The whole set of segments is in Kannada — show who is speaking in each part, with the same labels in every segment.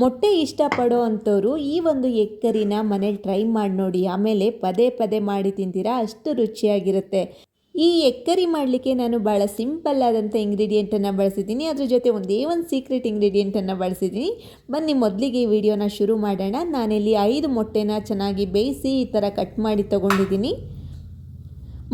Speaker 1: ಮೊಟ್ಟೆ ಇಷ್ಟಪಡೋ ಅಂಥವ್ರು ಈ ಒಂದು ಎಗ್ ಕರಿನ ಮನೇಲಿ ಟ್ರೈ ಮಾಡಿ ನೋಡಿ, ಆಮೇಲೆ ಪದೇ ಪದೇ ಮಾಡಿ ತಿಂತೀರಾ? ಅಷ್ಟು ರುಚಿಯಾಗಿರುತ್ತೆ. ಈ ಎಗ್ ಕರಿ ಮಾಡಲಿಕ್ಕೆ ನಾನು ಭಾಳ ಸಿಂಪಲ್ ಆದಂಥ ಇಂಗ್ರೀಡಿಯೆಂಟನ್ನು ಬಳಸಿದ್ದೀನಿ. ಅದ್ರ ಜೊತೆ ಒಂದೇ ಒಂದು ಸೀಕ್ರೆಟ್ ಇಂಗ್ರೀಡಿಯೆಂಟನ್ನು ಬಳಸಿದ್ದೀನಿ. ಬನ್ನಿ, ಮೊದಲಿಗೆ ಈ ವಿಡಿಯೋನ ಶುರು ಮಾಡೋಣ. ನಾನಿಲ್ಲಿ ಐದು ಮೊಟ್ಟೆನ ಚೆನ್ನಾಗಿ ಬೇಯಿಸಿ ಈ ಥರ ಕಟ್ ಮಾಡಿ ತೊಗೊಂಡಿದ್ದೀನಿ.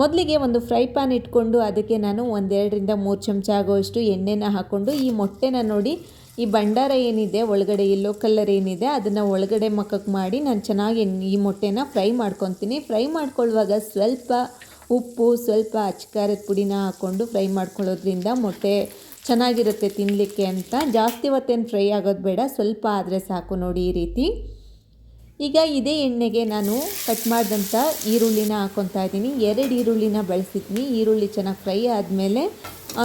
Speaker 1: ಮೊದಲಿಗೆ ಒಂದು ಫ್ರೈ ಪ್ಯಾನ್ ಇಟ್ಕೊಂಡು ಅದಕ್ಕೆ ನಾನು ಒಂದೆರಡರಿಂದ ಮೂರು ಚಮಚ ಆಗೋಷ್ಟು ಎಣ್ಣೆನ ಹಾಕ್ಕೊಂಡು ಈ ಮೊಟ್ಟೆನ ನೋಡಿ ಈ ಭಂಡಾರ ಏನಿದೆ, ಒಳಗಡೆ ಎಲ್ಲೋ ಕಲರ್ ಏನಿದೆ, ಅದನ್ನು ಒಳಗಡೆ ಮಕ್ಕಕ್ಕೆ ಮಾಡಿ ನಾನು ಚೆನ್ನಾಗಿ ಈ ಮೊಟ್ಟೆನ ಫ್ರೈ ಮಾಡ್ಕೊತೀನಿ. ಫ್ರೈ ಮಾಡ್ಕೊಳ್ಳುವಾಗ ಸ್ವಲ್ಪ ಉಪ್ಪು, ಸ್ವಲ್ಪ ಅಚ್ಕಾರದ ಪುಡಿನ ಹಾಕ್ಕೊಂಡು ಫ್ರೈ ಮಾಡ್ಕೊಳ್ಳೋದ್ರಿಂದ ಮೊಟ್ಟೆ ಚೆನ್ನಾಗಿರುತ್ತೆ ತಿನ್ನಲಿಕ್ಕೆ ಅಂತ. ಜಾಸ್ತಿ ಹೊತ್ತೇನು ಫ್ರೈ ಆಗೋದು ಬೇಡ, ಸ್ವಲ್ಪ ಆದರೆ ಸಾಕು ನೋಡಿ ಈ ರೀತಿ. ಈಗ ಇದೇ ಎಣ್ಣೆಗೆ ನಾನು ಕಟ್ ಮಾಡಿದಂಥ ಈರುಳ್ಳಿನ ಹಾಕ್ಕೊತಾ ಇದ್ದೀನಿ ಎರಡು ಈರುಳ್ಳಿನ ಬಳಸಿದ್ದೀನಿ ಈರುಳ್ಳಿ ಚೆನ್ನಾಗಿ ಫ್ರೈ ಆದಮೇಲೆ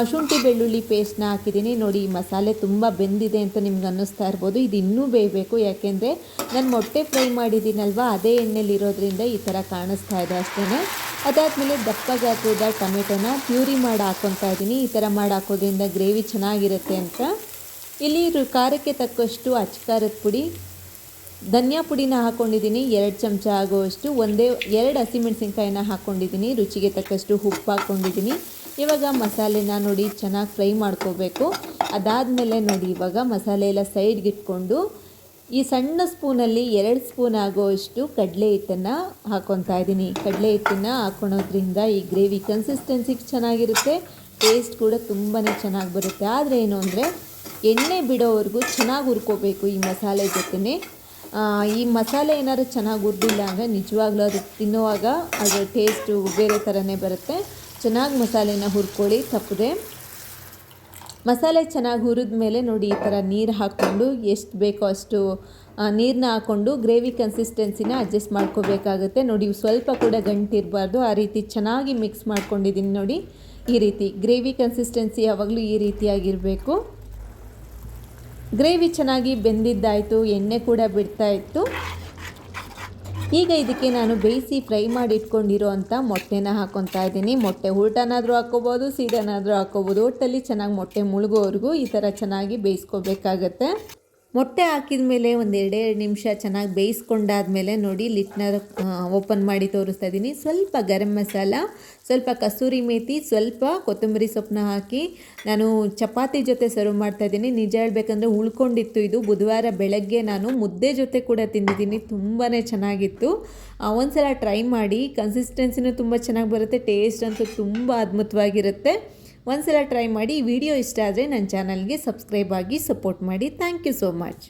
Speaker 1: ಶುಂಠಿ ಬೆಳ್ಳುಳ್ಳಿ ಪೇಸ್ಟ್ನ ಹಾಕಿದ್ದೀನಿ. ನೋಡಿ, ಈ ಮಸಾಲೆ ತುಂಬ ಬೆಂದಿದೆ ಅಂತ ನಿಮ್ಗೆ ಅನ್ನಿಸ್ತಾ ಇರ್ಬೋದು. ಇದು ಇನ್ನೂ ಬೇಯಬೇಕು. ಯಾಕೆಂದರೆ ನಾನು ಮೊಟ್ಟೆ ಫ್ರೈ ಮಾಡಿದ್ದೀನಲ್ವ, ಅದೇ ಎಣ್ಣೆಲಿ ಇರೋದ್ರಿಂದ ಈ ಥರ ಕಾಣಿಸ್ತಾ ಇದೆ ಅಷ್ಟೇ ಅದಾದಮೇಲೆ ದಪ್ಪ ಗಾತ್ರದ ಟೊಮೆಟೊನ ಪ್ಯೂರಿ ಮಾಡಿ ಹಾಕ್ಕೊತಾ ಇದ್ದೀನಿ. ಈ ಥರ ಮಾಡಿ ಹಾಕೋದ್ರಿಂದ ಗ್ರೇವಿ ಚೆನ್ನಾಗಿರುತ್ತೆ ಅಂತ. ಇಲ್ಲಿ ಖಾರಕ್ಕೆ ತಕ್ಕಷ್ಟು ಅಚ್ಕಾರದ ಪುಡಿ, ಧನಿಯಾ ಪುಡಿನ ಹಾಕ್ಕೊಂಡಿದ್ದೀನಿ ಎರಡು ಚಮಚ ಆಗುವಷ್ಟು, ಒಂದೇ, ಎರಡು ಹಸಿಮೆಣಸಿನ್ಕಾಯಿನ ಹಾಕ್ಕೊಂಡಿದ್ದೀನಿ ರುಚಿಗೆ ತಕ್ಕಷ್ಟು ಉಪ್ಪು ಹಾಕ್ಕೊಂಡಿದ್ದೀನಿ ಇವಾಗ ಮಸಾಲೆನ ನೋಡಿ ಚೆನ್ನಾಗಿ ಫ್ರೈ ಮಾಡ್ಕೋಬೇಕು. ಅದಾದಮೇಲೆ ನೋಡಿ ಇವಾಗ ಮಸಾಲೆ ಎಲ್ಲ ಸೈಡ್ಗೆ ಇಟ್ಕೊಂಡು ಈ ಸಣ್ಣ ಸ್ಪೂನಲ್ಲಿ ಎರಡು ಸ್ಪೂನ್ ಆಗೋಷ್ಟು ಕಡಲೆ ಹಿಟ್ಟನ್ನು ಹಾಕ್ಕೊತಾ ಇದ್ದೀನಿ. ಕಡಲೆ ಹಿಟ್ಟನ್ನು ಹಾಕ್ಕೊಳೋದ್ರಿಂದ ಈ ಗ್ರೇವಿ ಕನ್ಸಿಸ್ಟೆನ್ಸಿಗೆ ಚೆನ್ನಾಗಿರುತ್ತೆ. ಟೇಸ್ಟ್ ಕೂಡ ತುಂಬಾ ಚೆನ್ನಾಗಿ ಬರುತ್ತೆ. ಆದರೆ ಏನು ಅಂದರೆ ಎಣ್ಣೆ ಬಿಡೋವರೆಗೂ ಚೆನ್ನಾಗಿ ಹುರ್ಕೋಬೇಕು ಈ ಮಸಾಲೆ ಜೊತೆನೇ. ಈ ಮಸಾಲೆ ಏನಾದ್ರು ಚೆನ್ನಾಗಿ ಹುರಿದಿಲ್ಲ ಅಂದರೆ ನಿಜವಾಗ್ಲೂ ಅದು ತಿನ್ನುವಾಗ ಅದರ ಟೇಸ್ಟು ಬೇರೆ ಥರನೇ ಬರುತ್ತೆ. ಚೆನ್ನಾಗಿ ಮಸಾಲೆನ ಹುರ್ಕೊಳ್ಳಿ, ತಪ್ಪದೆ. ಮಸಾಲೆ ಚೆನ್ನಾಗಿ ಹುರಿದ ಮೇಲೆ ನೋಡಿ ಈ ಥರ ನೀರು ಹಾಕ್ಕೊಂಡು ಎಷ್ಟು ಬೇಕೋ ಅಷ್ಟು ನೀರನ್ನ ಹಾಕ್ಕೊಂಡು ಗ್ರೇವಿ ಕನ್ಸಿಸ್ಟೆನ್ಸಿನ ಅಡ್ಜಸ್ಟ್ ಮಾಡ್ಕೋಬೇಕಾಗುತ್ತೆ. ನೋಡಿ ಸ್ವಲ್ಪ ಕೂಡ ಗಂಟಿರಬಾರ್ದು. ಆ ರೀತಿ ಚೆನ್ನಾಗಿ ಮಿಕ್ಸ್ ಮಾಡ್ಕೊಂಡಿದ್ದೀನಿ ನೋಡಿ. ಈ ರೀತಿ ಗ್ರೇವಿ ಕನ್ಸಿಸ್ಟೆನ್ಸಿ ಯಾವಾಗಲೂ ಈ ರೀತಿಯಾಗಿರಬೇಕು ಗ್ರೇವಿ ಚೆನ್ನಾಗಿ ಬೆಂದಿದ್ದಾಯಿತು, ಎಣ್ಣೆ ಕೂಡ ಬಿಡ್ತಾ ಇತ್ತು. ಈಗ ಇದಕ್ಕೆ ನಾನು ಬೇಯಿಸಿ ಫ್ರೈ ಮಾಡಿ ಇಟ್ಕೊಂಡಿರೋ ಅಂಥ ಮೊಟ್ಟೆನ ಹಾಕೊತಾ ಇದ್ದೀನಿ. ಮೊಟ್ಟೆ ಉಲ್ಟನಾದರೂ ಹಾಕ್ಕೋಬೋದು ಸೀದನಾದರೂ ಹಾಕ್ಕೋಬೋದು ಒಟ್ಟಲ್ಲಿ ಚೆನ್ನಾಗಿ ಮೊಟ್ಟೆ ಮುಳುಗೋವರೆಗೂ ಈ ಥರ ಚೆನ್ನಾಗಿ ಬೇಯಿಸ್ಕೋಬೇಕಾಗತ್ತೆ. ಮೊಟ್ಟೆ ಹಾಕಿದ ಮೇಲೆ ಒಂದು ಎರಡೆರಡು ನಿಮಿಷ ಚೆನ್ನಾಗಿ ಬೇಯಿಸ್ಕೊಂಡಾದ್ಮೇಲೆ ನೋಡಿ ಲಿಟ್ನರ್ ಓಪನ್ ಮಾಡಿ ತೋರಿಸ್ತಾ ಇದ್ದೀನಿ ಸ್ವಲ್ಪ ಗರಂ ಮಸಾಲ, ಸ್ವಲ್ಪ ಕಸೂರಿ ಮೇಥಿ ಸ್ವಲ್ಪ ಕೊತ್ತಂಬರಿ ಸೊಪ್ಪನ್ನ ಹಾಕಿ ನಾನು ಚಪಾತಿ ಜೊತೆ ಸರ್ವ್ ಮಾಡ್ತಾ ಇದ್ದೀನಿ ನಿಜ ಹೇಳ್ಬೇಕಂದ್ರೆ ಉಳ್ಕೊಂಡಿತ್ತು ಇದು. ಬುಧವಾರ ಬೆಳಗ್ಗೆ ನಾನು ಮುದ್ದೆ ಜೊತೆ ಕೂಡ ತಿಂದಿದ್ದೀನಿ. ತುಂಬಾ ಚೆನ್ನಾಗಿತ್ತು. ಒಂದ್ಸಲ ಟ್ರೈ ಮಾಡಿ. ಕನ್ಸಿಸ್ಟೆನ್ಸಿನೂ ತುಂಬ ಚೆನ್ನಾಗಿ ಬರುತ್ತೆ. ಟೇಸ್ಟ್ ಅಂತೂ ತುಂಬ ಅದ್ಭುತವಾಗಿರುತ್ತೆ. ಒಂದ್ಸಲ ಟ್ರೈ ಮಾಡಿ ವಿಡಿಯೋ ಇಷ್ಟ ಆದರೆ ನನ್ನ ಚಾನಲ್ಗೆ ಸಬ್ಸ್ಕ್ರೈಬ್ ಆಗಿ ಸಪೋರ್ಟ್ ಮಾಡಿ. Thank you so much